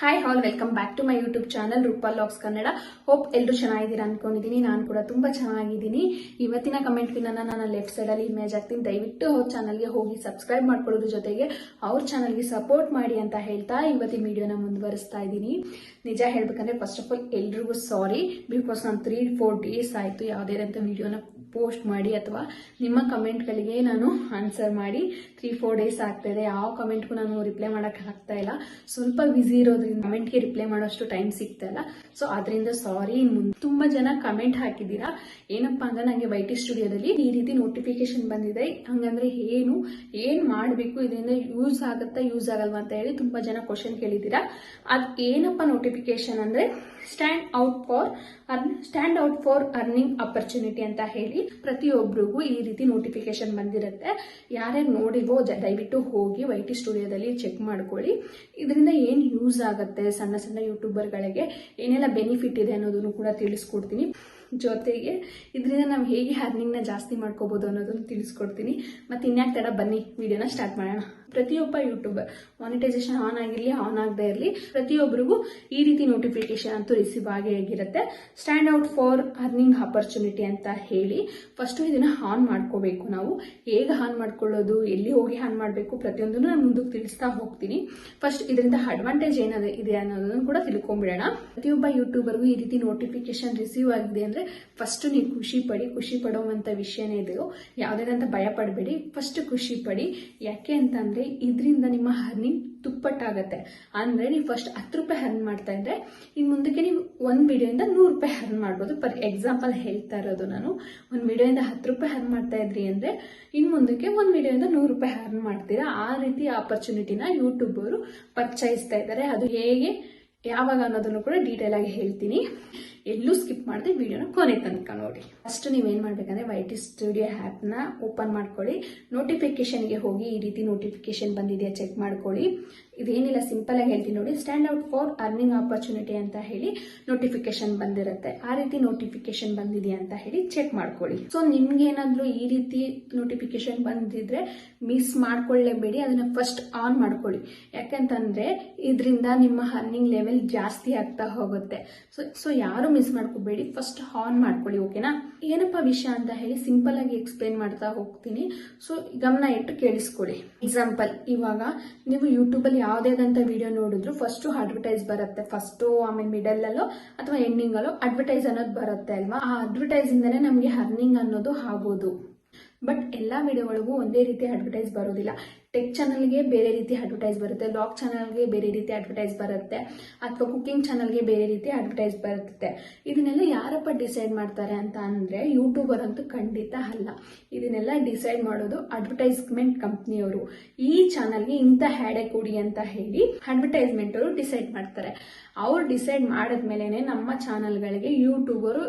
Hi all welcome back to my YouTube channel Roopa vlogs Kannada hope ಎಲ್ಲರೂ ಚೆನ್ನಾಗಿದ್ದೀರಾ ಅನ್ಕೊಂಡಿದ್ದೀನಿ. ನಾನು ಕೂಡ ತುಂಬಾ ಚೆನ್ನಾಗಿದ್ದೀನಿ. ಇವತ್ತಿನ ಕಮೆಂಟ್ ಪಿನ್ನ ನಾನು ಲೆಫ್ಟ್ ಸೈಡಲ್ಲಿ ಇಮೇಜ್ ಹಾಕ್ತೀನಿ. ದಯವಿಟ್ಟು ಅವ್ರ ಚಾನಲ್ಗೆ ಹೋಗಿ ಸಬ್ಸ್ಕ್ರೈಬ್ ಮಾಡ್ಕೊಳ್ಳೋದ್ರ ಜೊತೆಗೆ ಅವ್ರ ಚಾನಲ್ಗೆ ಸಪೋರ್ಟ್ ಮಾಡಿ ಅಂತ ಹೇಳ್ತಾ ಇವತ್ತಿನ ವಿಡಿಯೋನ ಮುಂದುವರಿಸ್ತಾ ಇದ್ದೀನಿ. ನಿಜ ಹೇಳ್ಬೇಕಂದ್ರೆ ಫಸ್ಟ್ ಆಫ್ ಆಲ್ ಎಲ್ರಿಗೂ ಸಾರಿ ಬಿಕಾಸ್ ನಾನು ತ್ರೀ ಫೋರ್ ಡೇಸ್ ಆಯಿತು ಯಾವುದೇ ಅಂತ ವಿಡಿಯೋನ ಪೋಸ್ಟ್ ಮಾಡಿ ಅಥವಾ ನಿಮ್ಮ ಕಮೆಂಟ್ಗಳಿಗೆ ನಾನು ಆನ್ಸರ್ ಮಾಡಿ. ತ್ರೀ ಫೋರ್ ಡೇಸ್ ಆಗ್ತಾ ಇದೆ ಯಾವ ಕಮೆಂಟ್ಗೂ ನಾನು ರಿಪ್ಲೈ ಮಾಡೋಕ್ಕೆ ಆಗ್ತಾ ಇಲ್ಲ. ಸ್ವಲ್ಪ ಬ್ಯುಸಿ ಇರೋದ್ರಿಂದ ಕಮೆಂಟ್ಗೆ ರಿಪ್ಲೈ ಮಾಡೋಷ್ಟು ಟೈಮ್ ಸಿಗ್ತಾ ಇಲ್ಲ. ಸೊ ಅದರಿಂದ ಸಾರಿ ತುಂಬ ಜನ ಕಮೆಂಟ್ ಹಾಕಿದ್ದೀರಾ. ಏನಪ್ಪಾ ಅಂದ್ರೆ ನನಗೆ ವೈ ಟಿ ಸ್ಟುಡಿಯೋದಲ್ಲಿ ಈ ರೀತಿ ನೋಟಿಫಿಕೇಶನ್ ಬಂದಿದೆ. ಹಂಗಂದ್ರೆ ಏನು, ಏನ್ ಮಾಡಬೇಕು? ಇದರಿಂದ ಯೂಸ್ ಆಗುತ್ತಾ ಯೂಸ್ ಆಗಲ್ವಾ ಅಂತ ಹೇಳಿ ತುಂಬಾ ಜನ ಕ್ವಶನ್ ಕೇಳಿದ್ದೀರಾ. ಅದ್ ಏನಪ್ಪ ನೋಟಿಫಿಕೇಶನ್ ಅಂದ್ರೆ stand out for stand out for earning opportunity ಅಂತ ಹೇಳಿ ಪ್ರತಿಯೊಬ್ಬರಿಗೂ ಈ ರೀತಿ ನೋಟಿಫಿಕೇಶನ್ ಬಂದಿರುತ್ತೆ. ಯಾರ್ಯಾರು ನೋಡಿವೋ ದಯವಿಟ್ಟು ಹೋಗಿ ವೈ ಟಿ ಸ್ಟುಡಿಯೋದಲ್ಲಿ ಚೆಕ್ ಮಾಡ್ಕೊಳ್ಳಿ. ಇದರಿಂದ ಏನು ಯೂಸ್ ಆಗುತ್ತೆ ಸಣ್ಣ ಸಣ್ಣ ಯೂಟ್ಯೂಬರ್ಗಳಿಗೆ ಏನೆಲ್ಲ ಬೆನಿಫಿಟ್ ಇದೆ ಅನ್ನೋದನ್ನು ಕೂಡ ತಿಳಿಸ್ಕೊಡ್ತೀನಿ. ಜೊತೆಗೆ ಇದರಿಂದ ನಾವು ಹೇಗೆ ಅರ್ನಿಂಗ್ನ ಜಾಸ್ತಿ ಮಾಡ್ಕೋಬೋದು ಅನ್ನೋದನ್ನು ತಿಳಿಸ್ಕೊಡ್ತೀನಿ. ಮತ್ತು ಇನ್ಯಾಕ್ ತಡ ಬನ್ನಿ ವಿಡಿಯೋನ ಸ್ಟಾರ್ಟ್ ಮಾಡೋಣ. ಪ್ರತಿಯೊಬ್ಬ ಯೂಟ್ಯೂಬರ್ ಮಾನಿಟೈಸೇಷನ್ ಆನ್ ಆಗಿರಲಿ ಆನ್ ಆಗದೆ ಇರಲಿ ಪ್ರತಿಯೊಬ್ಬರಿಗೂ ಈ ರೀತಿ ನೋಟಿಫಿಕೇಶನ್ ಅಂತೂ ರಿಸೀವ್ ಆಗೇ ಆಗಿರುತ್ತೆ. Stand out for earning opportunity ಅಂತ ಹೇಳಿ ಫಸ್ಟ್ ಇದನ್ನ ಆನ್ ಮಾಡ್ಕೋಬೇಕು ನಾವು. ಹೇಗೆ ಆನ್ ಮಾಡ್ಕೊಳ್ಳೋದು, ಎಲ್ಲಿ ಹೋಗಿ ಆನ್ ಮಾಡಬೇಕು ಪ್ರತಿಯೊಂದನ್ನು ನಾನು ಮುಂದಕ್ಕೆ ತಿಳಿಸ್ತಾ ಹೋಗ್ತೀನಿ. ಫಸ್ಟ್ ಇದರಿಂದ ಅಡ್ವಾಂಟೇಜ್ ಏನದು, ಇದೆ ಅನ್ನೋದನ್ನು ಕೂಡ ತಿಳ್ಕೊಂಬಿಡೋಣ. ಪ್ರತಿಯೊಬ್ಬ ಯೂಟ್ಯೂಬರ್ಗೂ ಈ ರೀತಿ ನೋಟಿಫಿಕೇಶನ್ ರಿಸೀವ್ ಆಗಿದೆ ಅಂದ್ರೆ ಫಸ್ಟ್ ನೀವು ಖುಷಿ ಪಡಿ, ಖುಷಿ ಪಡುವಂತ ವಿಷಯನೇ ಇದೆಯೋ ಯಾವುದೇನಂತ ಭಯ ಪಡಬೇಡಿ ಫಸ್ಟ್ ಖುಷಿ ಪಡಿ. ಯಾಕೆ ಅಂತಂದ್ರೆ ಇದರಿಂದ ನಿಮ್ಮ ಹರ್ನಿಂಗ್ ದುಪ್ಪಟ್ಟಾಗತ್ತೆ. ಅಂದ್ರೆ ನೀವು ಫಸ್ಟ್ ಹತ್ತು ರೂಪಾಯಿ ಹರ್ನ್ ಮಾಡ್ತಾ ಇದ್ರೆ ಇನ್ನು ಮುಂದಕ್ಕೆ ನೀವು ಒಂದು ವಿಡಿಯೋಯಿಂದ ನೂರು ರೂಪಾಯಿ ಹರ್ನ್ ಮಾಡ್ಬೋದು. ಫಾರ್ ಎಕ್ಸಾಂಪಲ್ ಹೇಳ್ತಾ ಇರೋದು ನಾನು, ಒಂದು ವಿಡಿಯೋಯಿಂದ ಹತ್ತು ರೂಪಾಯಿ ಹರ್ನ್ ಮಾಡ್ತಾ ಇದ್ರಿ ಅಂದ್ರೆ ಇನ್ನು ಮುಂದಕ್ಕೆ ಒಂದು ವಿಡಿಯೋಯಿಂದ ನೂರು ರೂಪಾಯಿ ಹರ್ನ್ ಮಾಡ್ತೀರಾ. ಆ ರೀತಿ ಆಪರ್ಚುನಿಟಿನ ಯೂಟ್ಯೂಬ್ ಅವರು ಪರಿಚಯಿಸ್ತಾ ಇದ್ದಾರೆ. ಅದು ಹೇಗೆ, ಯಾವಾಗ ಅನ್ನೋದನ್ನು ಕೂಡ ಡೀಟೇಲ್ ಆಗಿ ಹೇಳ್ತೀನಿ. ಎಲ್ಲೂ ಸ್ಕಿಪ್ ಮಾಡದೆ ವಿಡಿಯೋನ ಕೊನೆ ತನಕ ನೋಡಿ. ಫಸ್ಟ್ ನೀವೇನು ಮಾಡ್ಬೇಕಂದ್ರೆ ವೈ ಟಿ ಸ್ಟುಡಿಯೋ ನ ಓಪನ್ ಮಾಡ್ಕೊಳ್ಳಿ. ನೋಟಿಫಿಕೇಶನ್ಗೆ ಹೋಗಿ ಈ ರೀತಿ ನೋಟಿಫಿಕೇಶನ್ ಬಂದಿದೆಯಾ ಚೆಕ್ ಮಾಡ್ಕೊಳ್ಳಿ. ಇದೇನಿಲ್ಲ ಸಿಂಪಲ್ ಆಗಿ ಹೇಳ್ತೀನಿ ನೋಡಿ. Stand out for earning opportunity ಅಂತ ಹೇಳಿ ನೋಟಿಫಿಕೇಶನ್ ಬಂದಿರುತ್ತೆ. ಆ ರೀತಿ ನೋಟಿಫಿಕೇಶನ್ ಬಂದಿದೆಯಾ ಅಂತ ಹೇಳಿ ಚೆಕ್ ಮಾಡ್ಕೊಳ್ಳಿ. ಸೊ ನಿಮ್ಗೆ ಏನಾದ್ರೂ ಈ ರೀತಿ ನೋಟಿಫಿಕೇಶನ್ ಬಂದಿದ್ರೆ ಮಿಸ್ ಮಾಡ್ಕೊಳ್ಳೇಬೇಡಿ. ಅದನ್ನ ಫಸ್ಟ್ ಆನ್ ಮಾಡ್ಕೊಳ್ಳಿ. ಯಾಕಂತಂದ್ರೆ ಇದರಿಂದ ನಿಮ್ಮ ಅರ್ನಿಂಗ್ ಲೆವೆಲ್ ಜಾಸ್ತಿ ಆಗ್ತಾ ಹೋಗುತ್ತೆ. ಸೊ ಸೊ ಯಾರು ಮಿಸ್ ಮಾಡ್ಕೋಬೇಡಿ. ಫಸ್ಟ್ ಆನ್ ಮಾಡ್ಕೊಳ್ಳಿ ಓಕೆನಾ ಏನಪ್ಪ ವಿಷಯ ಅಂತ ಹೇಳಿ ಸಿಂಪಲ್ ಆಗಿ ಎಕ್ಸ್ಪ್ಲೈನ್ ಮಾಡ್ತಾ ಹೋಗ್ತೀನಿ. ಸೊ ಗಮನ ಇಟ್ಟು ಕೇಳಿಸ್ಕೊಳ್ಳಿ. ಎಕ್ಸಾಂಪಲ್ ಇವಾಗ ನೀವು ಯೂಟ್ಯೂಬ್ ಅಲ್ಲಿ ಯಾವುದೇದಂತ ವಿಡಿಯೋ ನೋಡಿದ್ರು ಫಸ್ಟ್ ಅಡ್ವರ್ಟೈಸ್ ಬರುತ್ತೆ. ಫಸ್ಟ್ ಆಮೇಲೆ ಮಿಡಲ್ ಅಲ್ಲೋ ಅಥವಾ ಎಂಡಿಂಗ್ ಅಲ್ಲೋ ಅಡ್ವರ್ಟೈಸ್ ಅನ್ನೋದು ಬರುತ್ತೆ ಅಲ್ವಾ? ಆ ಅಡ್ವರ್ಟೈಸ್ ಇಂದನೇ ನಮಗೆ ಅರ್ನಿಂಗ್ ಅನ್ನೋದು ಆಗೋದು ಬಟ್ ಎಲ್ಲ ವಿಡಿಯೋಗಳಿಗೂ ಒಂದೇ ರೀತಿ ಅಡ್ವರ್ಟೈಸ್ ಬರೋದಿಲ್ಲ. ಟೆಕ್ ಚಾನಲ್ಗೆ ಬೇರೆ ರೀತಿ ಅಡ್ವರ್ಟೈಸ್ ಬರುತ್ತೆ ಲಾಕ್ ಚಾನಲ್ಗೆ ಬೇರೆ ರೀತಿ ಅಡ್ವರ್ಟೈಸ್ ಬರುತ್ತೆ, ಅಥವಾ ಕುಕಿಂಗ್ ಚಾನಲ್ಗೆ ಬೇರೆ ರೀತಿ ಅಡ್ವರ್ಟೈಸ್ ಬರುತ್ತೆ. ಇದನ್ನೆಲ್ಲ ಯಾರಪ್ಪ ಡಿಸೈಡ್ ಮಾಡ್ತಾರೆ ಅಂತ ಅಂದ್ರೆ ಯೂಟ್ಯೂಬರ್ ಅಂತೂ ಖಂಡಿತ ಅಲ್ಲ. ಇದನ್ನೆಲ್ಲ ಡಿಸೈಡ್ ಮಾಡೋದು ಅಡ್ವರ್ಟೈಸ್ಮೆಂಟ್ ಕಂಪ್ನಿಯವರು ಈ ಚಾನಲ್ಗೆ ಇಂಥ ಹ್ಯಾಡೆ ಕೊಡಿ ಅಂತ ಹೇಳಿ ಅಡ್ವರ್ಟೈಸ್ಮೆಂಟ್ ಅವರು ಡಿಸೈಡ್ ಮಾಡ್ತಾರೆ. ಅವ್ರು ಡಿಸೈಡ್ ಮಾಡಿದ್ಮೇಲೆ ನಮ್ಮ ಚಾನಲ್ಗಳಿಗೆ ಯೂಟ್ಯೂಬರು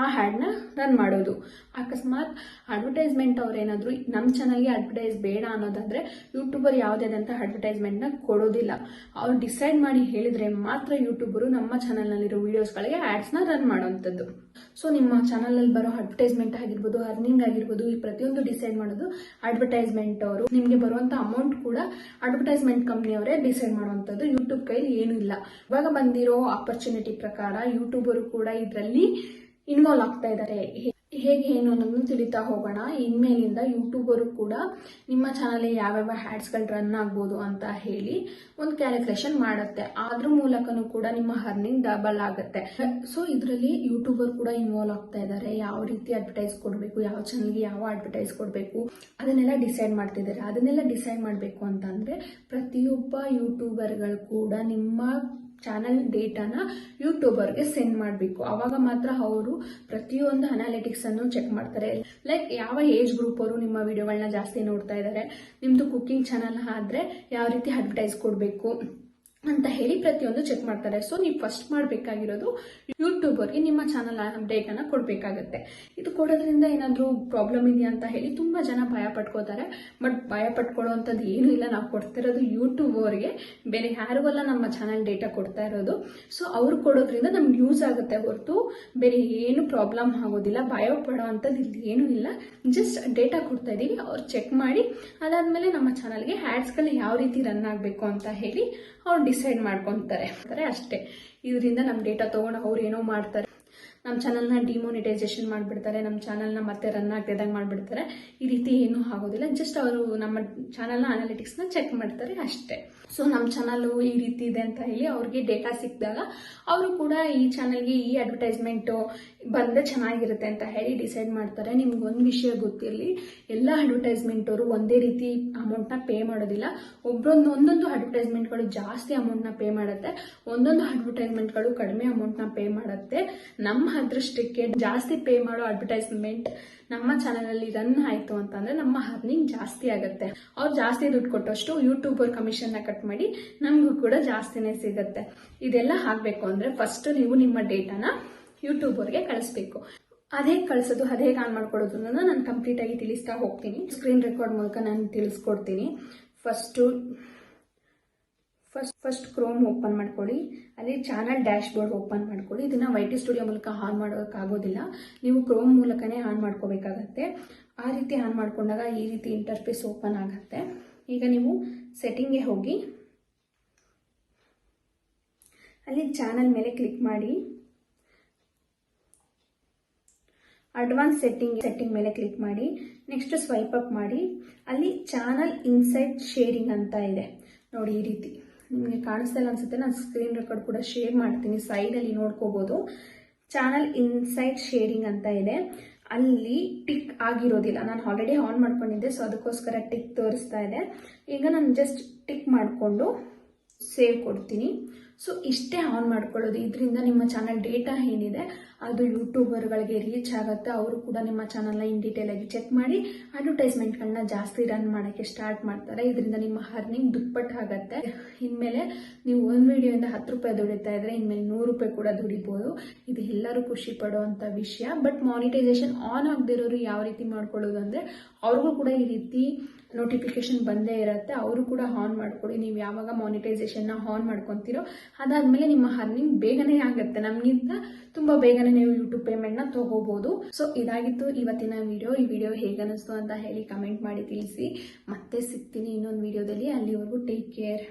ಆ ಹ್ಯಾಡ್ನ ರನ್ ಮಾಡೋದು. ಅಕಸ್ಮಾತ್ ಅಡ್ವರ್ಟೈಸ್ಮೆಂಟ್ ಅವ್ರು ಏನಾದರೂ ನಮ್ಮ ಚಾನಲ್ಗೆ ಅಡ್ವರ್ಟೈಸ್ ಬೇಡ ಅನ್ನೋದಾದ್ರೆ ಯೂಟ್ಯೂಬರ್ ಯಾವುದಾದಂಥ ಅಡ್ವರ್ಟೈಸ್ಮೆಂಟ್ನ ಕೊಡೋದಿಲ್ಲ. ಅವ್ರು ಡಿಸೈಡ್ ಮಾಡಿ ಹೇಳಿದ್ರೆ ಮಾತ್ರ ಯೂಟ್ಯೂಬರು ನಮ್ಮ ಚಾನಲ್ನಲ್ಲಿರೋ ವೀಡಿಯೋಸ್ಗಳಿಗೆ ಆ್ಯಡ್ಸ್ನ ರನ್ ಮಾಡೋವಂಥದ್ದು ಸೊ ನಿಮ್ಮ ಚಾನಲಲ್ಲಿ ಬರೋ ಅಡ್ವರ್ಟೈಸ್ಮೆಂಟ್ ಆಗಿರ್ಬೋದು ಅರ್ನಿಂಗ್ ಆಗಿರ್ಬೋದು, ಈ ಪ್ರತಿಯೊಂದು ಡಿಸೈಡ್ ಮಾಡೋದು ಅಡ್ವರ್ಟೈಸ್ಮೆಂಟ್ ಅವರು. ನಿಮಗೆ ಬರುವಂಥ ಅಮೌಂಟ್ ಕೂಡ ಅಡ್ವರ್ಟೈಸ್ಮೆಂಟ್ ಕಂಪ್ನಿಯವರೇ ಡಿಸೈಡ್ ಮಾಡುವಂಥದ್ದು ಯೂಟ್ಯೂಬ್ ಕೈಲಿ ಏನೂ ಇಲ್ಲ. ಇವಾಗ ಬಂದಿರೋ ಆಪರ್ಚುನಿಟಿ ಪ್ರಕಾರ ಯೂಟ್ಯೂಬರು ಕೂಡ ಇದರಲ್ಲಿ ಇನ್ವಾಲ್ವ್ ಆಗ್ತಾ ಇದ್ದಾರೆ. ಹೇಗೆ ಏನು ಅನ್ನೋದನ್ನು ತಿಳಿತಾ ಹೋಗೋಣ. ಇನ್ಮೇಲಿಂದ ಯೂಟ್ಯೂಬರು ಕೂಡ ನಿಮ್ಮ ಚಾನಲ್ ಯಾವ್ಯಾವ ಹ್ಯಾಡ್ಸ್ಗಳು ರನ್ ಆಗ್ಬೋದು ಅಂತ ಹೇಳಿ ಒಂದು ಕ್ಯಾಲ್ಕುಲೇಷನ್ ಮಾಡುತ್ತೆ. ಅದ್ರ ಮೂಲಕನೂ ಕೂಡ ನಿಮ್ಮ ಹರ್ನಿಂಗ್ ಡಬಲ್ ಆಗುತ್ತೆ. ಸೊ ಇದರಲ್ಲಿ ಯೂಟ್ಯೂಬರ್ ಕೂಡ ಇನ್ವಾಲ್ವ್ ಆಗ್ತಾ ಇದ್ದಾರೆ ಯಾವ ರೀತಿ ಅಡ್ವರ್ಟೈಸ್ ಕೊಡಬೇಕು, ಯಾವ ಚಾನಲ್ಗೆ ಯಾವ ಅಡ್ವರ್ಟೈಸ್ ಕೊಡಬೇಕು, ಅದನ್ನೆಲ್ಲ ಡಿಸೈಡ್ ಮಾಡ್ತಿದ್ದಾರೆ ಅದನ್ನೆಲ್ಲ ಡಿಸೈಡ್ ಮಾಡಬೇಕು ಅಂತಂದರೆ ಪ್ರತಿಯೊಬ್ಬ ಯೂಟ್ಯೂಬರ್ಗಳು ಕೂಡ ನಿಮ್ಮ ಚಾನಲ್ ಡೇಟಾನ ಯೂಟ್ಯೂಬರ್ಗೆ ಸೆಂಡ್ ಮಾಡಬೇಕು. ಆವಾಗ ಮಾತ್ರ ಅವರು ಪ್ರತಿಯೊಂದು ಅನಾಲಿಟಿಕ್ಸ್ ಅನ್ನು ಚೆಕ್ ಮಾಡ್ತಾರೆ. ಲೈಕ್ ಯಾವ ಏಜ್ ಗ್ರೂಪ್ ಅವರು ನಿಮ್ಮ ವಿಡಿಯೋಗಳನ್ನ ಜಾಸ್ತಿ ನೋಡ್ತಾ ಇದ್ದಾರೆ ನಿಮ್ದು ಕುಕ್ಕಿಂಗ್ ಚಾನಲ್ ಆದರೆ ಯಾವ ರೀತಿ ಅಡ್ವರ್ಟೈಸ್ ಕೊಡಬೇಕು? ಅಂತ ಹೇಳಿ ಪ್ರತಿಯೊಂದು ಚೆಕ್ ಮಾಡ್ತಾರೆ. ಸೊ ನೀವು ಫಸ್ಟ್ ಮಾಡಬೇಕಾಗಿರೋದು ಯೂಟ್ಯೂಬರ್ಗೆ ನಿಮ್ಮ ಚಾನಲ್ ಡೇಟನ್ನ ಕೊಡಬೇಕಾಗತ್ತೆ. ಇದು ಕೊಡೋದ್ರಿಂದ ಏನಾದರೂ ಪ್ರಾಬ್ಲಮ್ ಇದೆಯಾ ಅಂತ ಹೇಳಿ ತುಂಬ ಜನ ಭಯ ಪಟ್ಕೋತಾರೆ. ಬಟ್ ಭಯ ಪಟ್ಕೊಳ್ಳೋವಂಥದ್ದು ಏನೂ ಇಲ್ಲ. ನಾವು ಕೊಡ್ತಿರೋದು ಯೂಟ್ಯೂಬ್ ಅವ್ರಿಗೆ ಬೇರೆ ಯಾರಿಗೆಲ್ಲ ನಮ್ಮ ಚಾನಲ್ ಡೇಟಾ ಕೊಡ್ತಾ ಇರೋದು. ಸೊ ಅವ್ರು ಕೊಡೋದ್ರಿಂದ ನಮ್ಗೆ ಯೂಸ್ ಆಗುತ್ತೆ ಹೊರತು. ಬೇರೆ ಏನು ಪ್ರಾಬ್ಲಮ್ ಆಗೋದಿಲ್ಲ. ಭಯ ಪಡೋ ಇಲ್ಲಿ ಏನೂ ಇಲ್ಲ. ಜಸ್ಟ್ ಡೇಟಾ ಕೊಡ್ತಾ ಇದ್ದೀವಿ. ಅವ್ರು ಚೆಕ್ ಮಾಡಿ. ಅದಾದಮೇಲೆ ನಮ್ಮ ಚಾನಲ್ಗೆ ಹ್ಯಾಡ್ಸ್ಗಳು ಯಾವ ರೀತಿ ರನ್ ಆಗಬೇಕು ಅಂತ ಹೇಳಿ ಅವ್ರು ಡಿಸೈಡ್ ಮಾಡ್ಕೊತಾರೆ. ಅಷ್ಟೇ. ಇದರಿಂದ ನಮ್ಮ ಡೇಟಾ ತೊಗೊಂಡು ಅವ್ರು ಏನೋ ಮಾಡ್ತಾರೆ. ನಮ್ಮ ಚಾನಲ್ನ ಡಿಮೋನಿಟೈಸೇಷನ್ ಮಾಡಿಬಿಡ್ತಾರೆ ನಮ್ಮ ಚಾನಲ್ನ ಮತ್ತೆ ರನ್ ಆಗ್ತಿದ್ದಂಗೆ ಮಾಡಿಬಿಡ್ತಾರೆ. ಈ ರೀತಿ ಏನೂ ಆಗೋದಿಲ್ಲ. ಜಸ್ಟ್ ಅವರು ನಮ್ಮ ಚಾನಲ್ನ ಅನಾಲಿಟಿಕ್ಸ್ನ ಚೆಕ್ ಮಾಡ್ತಾರೆ ಅಷ್ಟೇ. ಸೊ ನಮ್ಮ ಚಾನಲ್ ಈ ರೀತಿ ಇದೆ ಅಂತ ಹೇಳಿ ಅವ್ರಿಗೆ ಡೇಟಾ ಸಿಕ್ಕಿದಾಗ ಅವರು ಕೂಡ ಈ ಚಾನಲ್ಗೆ ಈ ಅಡ್ವರ್ಟೈಸ್ಮೆಂಟು ಬಂದರೆ ಚೆನ್ನಾಗಿರುತ್ತೆ ಅಂತ ಹೇಳಿ ಡಿಸೈಡ್ ಮಾಡ್ತಾರೆ. ನಿಮ್ಗೆ ಒಂದು ವಿಷಯ ಗೊತ್ತಿರಲಿ, ಎಲ್ಲ ಅಡ್ವರ್ಟೈಸ್ಮೆಂಟ್ ಅವರು ಒಂದೇ ರೀತಿ ಅಮೌಂಟ್ನ ಪೇ ಮಾಡೋದಿಲ್ಲ. ಒಬ್ಬರೊಂದು ಒಂದೊಂದು ಅಡ್ವರ್ಟೈಸ್ಮೆಂಟ್ಗಳು ಜಾಸ್ತಿ ಅಮೌಂಟ್ನ ಪೇ ಮಾಡುತ್ತೆ, ಒಂದೊಂದು ಅಡ್ವರ್ಟೈಸ್ಮೆಂಟ್ಗಳು ಕಡಿಮೆ ಅಮೌಂಟ್ನ ಪೇ ಮಾಡುತ್ತೆ. ನಮ್ಮ ಅದೃಷ್ಟಕ್ಕೆ ಜಾಸ್ತಿ ಪೇ ಮಾಡೋ ಅಡ್ವರ್ಟೈಸ್ಮೆಂಟ್ ನಮ್ಮ ಚಾನಲಲ್ಲಿ ರನ್ ಆಯಿತು ಅಂತಂದ್ರೆ ನಮ್ಮ ಅರ್ನಿಂಗ್ ಜಾಸ್ತಿ ಆಗುತ್ತೆ. ಅವ್ರು ಜಾಸ್ತಿ ದುಡ್ಡು ಕೊಟ್ಟಷ್ಟು ಯೂಟ್ಯೂಬರ್ನ ಕಟ್ ಮಾಡಿ ನಮಗೂ ಕೂಡ ಜಾಸ್ತಿನೇ ಸಿಗುತ್ತೆ. ಇದೆಲ್ಲ ಆಗಬೇಕು ಅಂದ್ರೆ ಫಸ್ಟ್ ನೀವು ನಿಮ್ಮ ಡೇಟಾನ ಯೂಟ್ಯೂಬರ್ಗೆ ಕಳಿಸ್ಬೇಕು. ಅದೇ ಕಳಿಸೋದು, ಅದೇ ಆನ್ ಮಾಡ್ಕೊಡೋದು ನಾನು ನಾನು ಕಂಪ್ಲೀಟಾಗಿ ತಿಳಿಸ್ತಾ ಹೋಗ್ತೀನಿ. ಸ್ಕ್ರೀನ್ ರೆಕಾರ್ಡ್ ಮೂಲಕ ನಾನು ತಿಳಿಸ್ಕೊಡ್ತೀನಿ. First first first Chrome open ಮಾಡ್ಕೊಳ್ಳಿ. ಅಲ್ಲಿ ಚಾನಲ್ ಡ್ಯಾಶ್ ಬೋರ್ಡ್ ಓಪನ್ ಮಾಡ್ಕೊಳ್ಳಿ. ಇದನ್ನ ವೈ ಟಿ ಸ್ಟುಡಿಯೋ ಮೂಲಕ ಆನ್ ಮಾಡೋಕ್ಕಾಗೋದಿಲ್ಲ ನೀವು ಕ್ರೋಮ್ ಮೂಲಕನೇ ಆನ್ ಮಾಡ್ಕೋಬೇಕಾಗತ್ತೆ. ಆ ರೀತಿ ಆನ್ ಮಾಡ್ಕೊಂಡಾಗ ಈ ರೀತಿ ಇಂಟರ್ಫೇಸ್ ಓಪನ್ ಆಗುತ್ತೆ. ಈಗ ನೀವು ಸೆಟ್ಟಿಂಗ್ಗೆ ಹೋಗಿ. ಅಲ್ಲಿ ಚಾನಲ್ ಮೇಲೆ ಕ್ಲಿಕ್ ಮಾಡಿ. ಅಡ್ವಾನ್ಸ್ ಸೆಟ್ಟಿಂಗ್ ಸೆಟ್ಟಿಂಗ್ ಮೇಲೆ ಕ್ಲಿಕ್ ಮಾಡಿ. ನೆಕ್ಸ್ಟ್ ಸ್ವೈಪ್ ಅಪ್ ಮಾಡಿ. ಅಲ್ಲಿ ಚಾನಲ್ ಇನ್ಸೈಟ್ ಶೇರಿಂಗ್ ಅಂತ ಇದೆ. ನೋಡಿ ಈ ರೀತಿ. ನಿಮಗೆ ಕಾಣಿಸ್ತಾ ಇಲ್ಲ ಅನ್ಸುತ್ತೆ, ನಾನು ಸ್ಕ್ರೀನ್ ರೆಕಾರ್ಡ್ ಕೂಡ ಶೇರ್ ಮಾಡ್ತೀನಿ ಸೈಡಲ್ಲಿ ನೋಡ್ಕೋಬೋದು. ಚಾನಲ್ ಇನ್ಸೈಡ್ ಶೇರಿಂಗ್ ಅಂತ ಇದೆ. ಅಲ್ಲಿ ಟಿಕ್ ಆಗಿರೋದಿಲ್ಲ. ನಾನು ಆಲ್ರೆಡಿ ಆನ್ ಮಾಡ್ಕೊಂಡಿದ್ದೆ ಸೊ ಅದಕ್ಕೋಸ್ಕರ ಟಿಕ್ ತೋರಿಸ್ತಾ ಇದೆ. ಈಗ ನಾನು ಜಸ್ಟ್ ಟಿಕ್ ಮಾಡಿಕೊಂಡು ಸೇವ್ ಕೊಡ್ತೀನಿ. ಸೊ ಇಷ್ಟೇ ಆನ್ ಮಾಡ್ಕೊಳ್ಳೋದು. ಇದರಿಂದ ನಿಮ್ಮ ಚಾನಲ್ ಡೇಟಾ ಏನಿದೆ, ಅದು ಯೂಟ್ಯೂಬರ್ಗಳಿಗೆ ರೀಚ್ ಆಗುತ್ತೆ. ಅವರು ಕೂಡ ನಿಮ್ಮ ಚಾನಲ್ನ ಇನ್ ಡೀಟೇಲ್ ಆಗಿ ಚೆಕ್ ಮಾಡಿ ಅಡ್ವರ್ಟೈಸ್ಮೆಂಟ್ಗಳನ್ನ ಜಾಸ್ತಿ ರನ್ ಮಾಡೋಕ್ಕೆ ಸ್ಟಾರ್ಟ್ ಮಾಡ್ತಾರೆ. ಇದರಿಂದ ನಿಮ್ಮ ಅರ್ನಿಂಗ್ ದುಪ್ಪಟ್ಟು ಆಗುತ್ತೆ. ಇನ್ಮೇಲೆ ನೀವು ಒಂದು ವಿಡಿಯೋಯಿಂದ ಹತ್ತು ರೂಪಾಯಿ ದುಡಿತಾ ಇದ್ರೆ, ಇನ್ಮೇಲೆ ನೂರು ರೂಪಾಯಿ ಕೂಡ ದುಡಿಬೋದು. ಇದು ಎಲ್ಲರೂ ಖುಷಿ ಪಡುವಂಥ ವಿಷಯ. ಬಟ್ ಮಾನಿಟೈಸೇಷನ್ ಆನ್ ಆಗದಿರೋರು ಯಾವ ರೀತಿ ಮಾಡ್ಕೊಳ್ಳೋದು ಅಂದರೆ, ಅವ್ರಿಗೂ ಕೂಡ ಈ ರೀತಿ ನೋಟಿಫಿಕೇಶನ್ ಬಂದೇ ಇರುತ್ತೆ, ಅವರು ಕೂಡ ಆನ್ ಮಾಡ್ಕೊಳ್ಳಿ ನೀವು ಯಾವಾಗ ಮಾನಿಟೈಸೇಷನ್ನ ಆನ್ ಮಾಡ್ಕೊತೀರೋ, ಅದಾದ್ಮೇಲೆ ನಿಮ್ಮ ಅರ್ನಿಂಗ್ ಬೇಗನೆ ಆಗುತ್ತೆ. ನಮಗಿಂತ ತುಂಬ ಬೇಗನೆ ನೀವು ಯೂಟ್ಯೂಬ್ ಪೇಮೆಂಟ್ನ ತಗೋಬಹುದು ಸೊ ಇದಾಗಿತ್ತು ಇವತ್ತಿನ ವಿಡಿಯೋ ಈ ವಿಡಿಯೋ ಹೇಗನ್ನಿಸ್ತು ಅಂತ ಹೇಳಿ ಕಮೆಂಟ್ ಮಾಡಿ ತಿಳಿಸಿ. ಮತ್ತೆ ಸಿಗ್ತೀನಿ ಇನ್ನೊಂದು ವಿಡಿಯೋದಲ್ಲಿ ಅಲ್ಲಿವರೆಗೂ ಟೇಕ್ ಕೇರ್